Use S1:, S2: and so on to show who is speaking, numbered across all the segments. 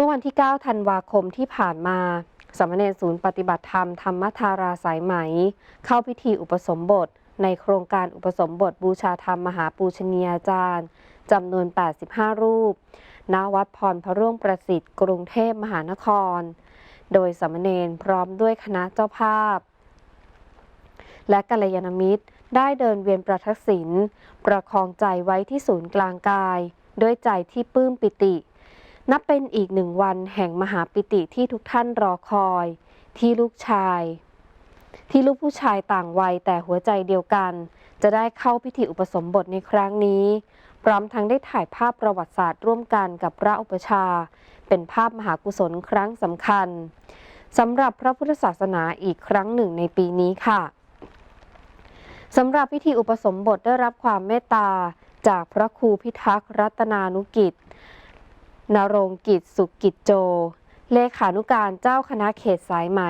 S1: มื่อวันที่ 9 ธันวาคมที่ผ่านมา สมเณรศูนย์ปฏิบัติธรรมธรรมธาราสายไหม เข้าพิธีอุปสมบท ในโครงการอุปสมบทบูชาธรรมมหาปูชนียาจารย์จำนวน 85 รูป ณ วัดพรพระร่วงประสิทธิ์กรุงเทพมหานคร โดยสมเณรพร้อมด้วยคณะเจ้าภาพ และกัลยาณมิตรได้เดินเวียนประทักษิณประคองใจไว้ที่ศูนย์กลางกาย ด้วยใจที่ปลื้มปิติ นับเป็นอีกหนึ่งวันแห่งมหาปิติที่ทุกท่านรอคอย ที่ลูกชาย ที่ลูกผู้ชายต่างวัยแต่หัวใจเดียวกัน จะได้เข้าพิธีอุปสมบทในครั้งนี้ พร้อมทั้งได้ถ่ายภาพประวัติศาสตร์ร่วมกันกับพระอุปชา เป็นภาพมหากุศลครั้งสำคัญสำหรับพระพุทธศาสนาอีกครั้งหนึ่งในปีนี้ค่ะสำหรับพิธีอุปสมบทได้รับความเมตตาจากพระครูพิทักษ์รัตนานุกิจ นรงกิจสุกิจโจ เลขานุการเจ้าคณะเขตสายไหม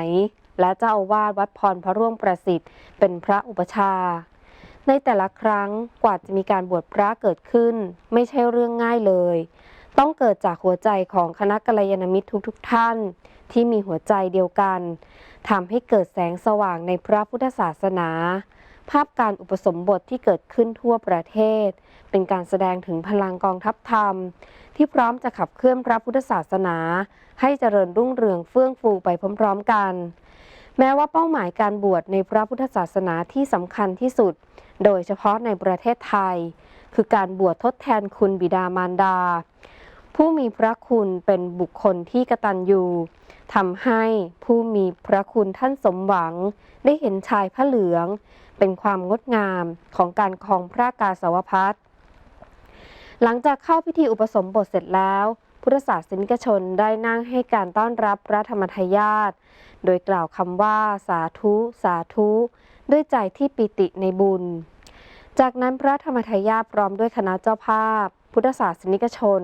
S1: และเจ้าอาวาสวัดพรพระร่วงประสิทธิ์ เป็นพระอุปชา ในแต่ละครั้งกว่าจะมีการบวชพระเกิดขึ้น ไม่ใช่เรื่องง่ายเลย ต้องเกิดจากหัวใจของคณะกัลยาณมิตรทุกๆทท่าน ที่มีหัวใจเดียวกันทำให้เกิดแสงสว่างในพระพุทธศาสนา ภาพการอุปสมบทที่เกิดขึ้นทั่วประเทศ เป็นการแสดงถึงพลังกองทัพธรรม ที่พร้อมจะขับเคลื่อนพระพุทธศาสนา ให้เจริญรุ่งเรืองเฟื่องฟูไปพร้อมๆกัน แม้ว่าเป้าหมายการบวชในพระพุทธศาสนาที่สำคัญที่สุด โดยเฉพาะในประเทศไทย คือการบวชทดแทนคุณบิดามารดา ผู้มีพระคุณเป็นบุคคลที่กตัญญูทำให้ผู้มีพระคุณท่านสมหวัง ได้เห็นชายพระเหลือง เป็นความงดงามของการครองพระกาสาวพัดหลังจากเข้าพิธีอุปสมบทเสร็จแล้ว พุทธศาสนิกชนได้นั่งให้การต้อนรับพระธรรมทายาทโดยกล่าวคำว่าสาธุ สาธุ ด้วยใจที่ปิติในบุญ จากนั้นพระธรรมทายาทพร้อมด้วยคณะเจ้าภาพ พุทธศาสนิกชน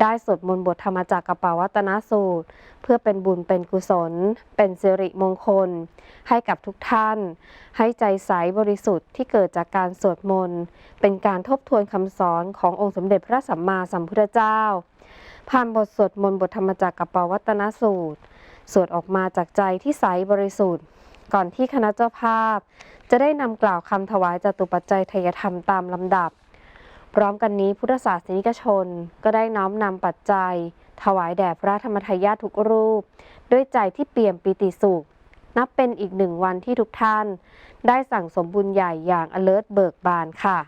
S1: ได้สวดมนต์บทธรรมจากกระเป๋าวัตนสูตร เพื่อเป็นบุญเป็นกุศล เป็นสิริมงคล ให้กับทุกท่าน ให้ใจใสบริสุทธิ์ที่เกิดจากการสวดมนต์เป็นการทบทวนคำสอนขององค์สมเด็จพระสัมมาสัมพุทธเจ้า ผ่านบทสวดมนต์บทธรรมจากกระเป๋าวัตนสูตร สวดออกมาจากใจที่ใสบริสุทธิ์ ก่อนที่คณะเจ้าภาพ จะได้นำกล่าวคำถวายจตุปัจจัยทยธรรมตามลำดับ พร้อมกันนี้พุทธศาสนิกชนก็ได้น้อมนำปัจจัย ถวายแด่พระธรรมทายาททุกรูป ด้วยใจที่เปี่ยมปิติสุข นับเป็นอีกหนึ่งวันที่ทุกท่าน ได้สั่งสมบุญใหญ่อย่างอเลิศเบิกบานค่ะ